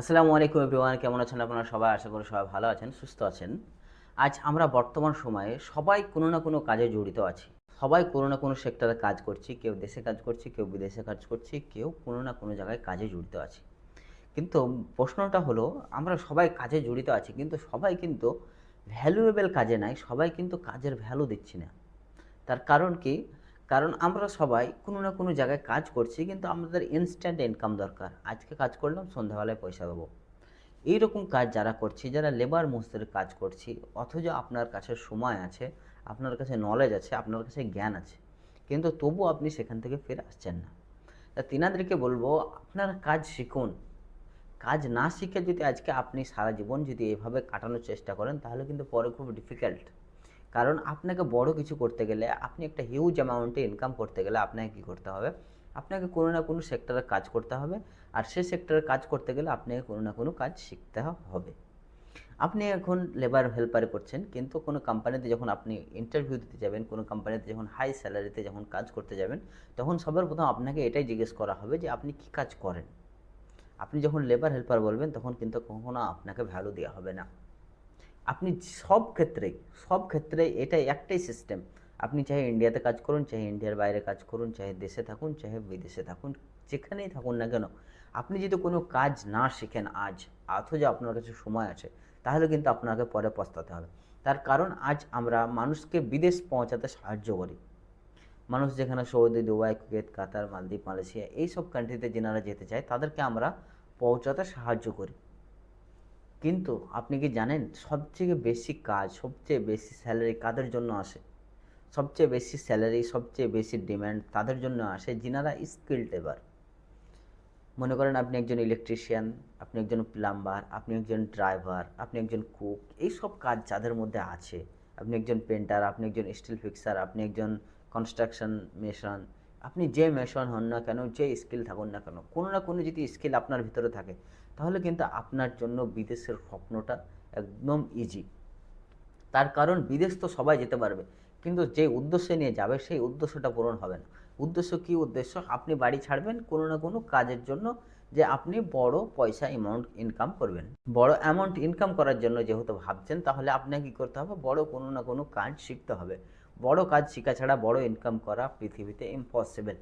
আসসালামু আলাইকুম এভরিওয়ান কেমন আছেন আপনারা সবাই? আশা করি সবাই ভালো আছেন, সুস্থ আছেন। আজ আমরা বর্তমান সময়ে সবাই কোনো না কোনো কাজে জড়িত আছি। সবাই কোনো না কোনো সেক্টরে কাজ করছি, কেউ দেশে কাজ করছি, কেউ বিদেশে কাজ করছি, কেউ কোনো না কোনো জায়গায় কাজে জড়িত আছি। কিন্তু প্রশ্নটা হলো, আমরা সবাই কাজে জড়িত আছি, কিন্তু সবাই কিন্তু ভ্যালুয়েবল কাজে নাই, সবাই কিন্তু কাজের ভ্যালু দিচ্ছি না। তার কারণ কি? কারণ আমরা সবাই কোনো না কোনো জায়গায় কাজ করছি, কিন্তু আমাদের ইনস্ট্যান্ট ইনকাম দরকার। আজকে কাজ করলাম, সন্ধ্যাবেলায় পয়সা দেবো। এইরকম কাজ যারা করছি, যারা লেবার মজদুরের কাজ করছি, অথচ আপনার কাছে সময় আছে, আপনার কাছে নলেজ আছে, আপনার কাছে জ্ঞান আছে, কিন্তু তবু আপনি সেখান থেকে ফিরে আসছেন না। তা তিনাদেরকে বলব, আপনারা কাজ শিখুন। কাজ না শিখে যদি আজকে আপনি সারা জীবন যদি এভাবে কাটানোর চেষ্টা করেন, তাহলে কিন্তু পরে খুব ডিফিকাল্ট কারণ আপনাকে বড় কিছু করতে গেলে, আপনি একটা হিউজ অ্যামাউন্টে ইনকাম করতে গেলে আপনাকে কী করতে হবে? আপনাকে কোনো না কোনো সেক্টরে কাজ করতে হবে, আর সেই সেক্টরে কাজ করতে গেলে আপনাকে কোনো না কোনো কাজ শিখতে হবে। আপনি এখন লেবার হেল্পারে করছেন, কিন্তু কোনো কোম্পানিতে যখন আপনি ইন্টারভিউ দিতে যাবেন, কোনো কোম্পানিতে যখন হাই স্যালারিতে যখন কাজ করতে যাবেন, তখন সবার প্রথম আপনাকে এটাই জিজ্ঞেস করা হবে যে, আপনি কী কাজ করেন? আপনি যখন লেবার হেল্পার বলবেন, তখন কিন্তু কখনো আপনাকে ভ্যালু দেওয়া হবে না। আপনি সব ক্ষেত্রেই সব ক্ষেত্রে এটাই একটাই সিস্টেম আপনি চাহে ইন্ডিয়াতে কাজ করুন, চাহে ইন্ডিয়ার বাইরে কাজ করুন, চাহে দেশে থাকুন, চাহে বিদেশে থাকুন, যেখানেই থাকুন না কেন। আপনি যদি কোনো কাজ না শিখেন আজ, অথচ আপনার কাছে সময় আছে, তাহলে কিন্তু আপনাকে পরে পস্তাতে হবে। তার কারণ আজ আমরা মানুষকে বিদেশ পৌঁছাতে সাহায্য করি। মানুষ যেখানে সৌদি, দুবাই, কুয়েত, কাতার, মালদ্বীপ, মালয়েশিয়া, এইসব কান্ট্রিতে যেনারা যেতে চায়, তাদেরকে আমরা পৌঁছাতে সাহায্য করি। কিন্তু আপনি কি জানেন সবথেকে বেশি কাজ, সবচেয়ে বেশি স্যালারি কাদের জন্য আসে? সবচেয়ে বেশি স্যালারি সবচেয়ে বেশি ডিম্যান্ড তাদের জন্য আসে যিনারা স্কিল লেবার মনে করেন আপনি একজন ইলেকট্রিশিয়ান আপনি একজন প্লাম্বার আপনি একজন ড্রাইভার আপনি একজন কুক এইসব কাজ যাদের মধ্যে আছে। আপনি একজন পেন্টার আপনি একজন স্টিল ফিক্সার আপনি একজন কনস্ট্রাকশন মেশন আপনি যে মেশন হন না কেন, যে স্কিল থাকুন না কেন, কোনো না কোনো যদি স্কিল আপনার ভিতরে থাকে, তাহলে কিন্তু আপনার জন্য বিদেশের স্বপ্নটা একদম ইজি তার কারণ বিদেশ তো সবাই যেতে পারবে, কিন্তু যে উদ্দেশ্য নিয়ে যাবে, সেই উদ্দেশ্যটা পূরণ হবে না। উদ্দেশ্য কী উদ্দেশ্য? আপনি বাড়ি ছাড়বেন কোনো না কোনো কাজের জন্য যে আপনি বড় পয়সা অ্যামাউন্ট ইনকাম করবেন। বড় অ্যামাউন্ট ইনকাম করার জন্য যেহেতু ভাবছেন, তাহলে আপনাকে কী করতে হবে? বড় কোনো না কোনো কাজ শিখতে হবে। বড় কাজ শেখা ছাড়া বড় ইনকাম করা পৃথিবীতে ইম্পসিবল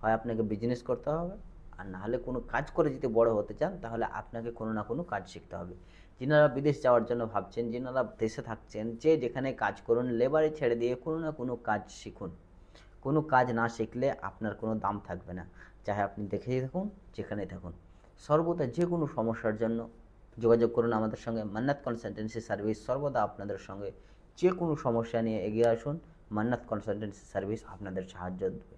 হয় আপনাকে বিজনেস করতে হবে, আর নাহলে কোনো কাজ করে যদি বড় হতে চান, তাহলে আপনাকে কোনো না কোনো কাজ শিখতে হবে। যিনারা বিদেশ যাওয়ার জন্য ভাবছেন, যিনারা দেশে থাকছেন, যে যেখানে কাজ করুন লেবারে ছেড়ে দিয়ে কোনো না কোনো কাজ শিখুন। কোনো কাজ না শিখলে আপনার কোনো দাম থাকবে না। চাহে আপনি দেখেই থাকুন, যেখানেই থাকুন। সর্বদা যে কোনো সমস্যার জন্য যোগাযোগ করুন আমাদের সঙ্গে। মান্নাত কনসালটেন্সি সার্ভিস সর্বদা আপনাদের সঙ্গে। যে কোনো সমস্যা নিয়ে এগিয়ে আসুন। মান্নাত কনসালটেন্সি সার্ভিস আপনাদের সাহায্য দেবে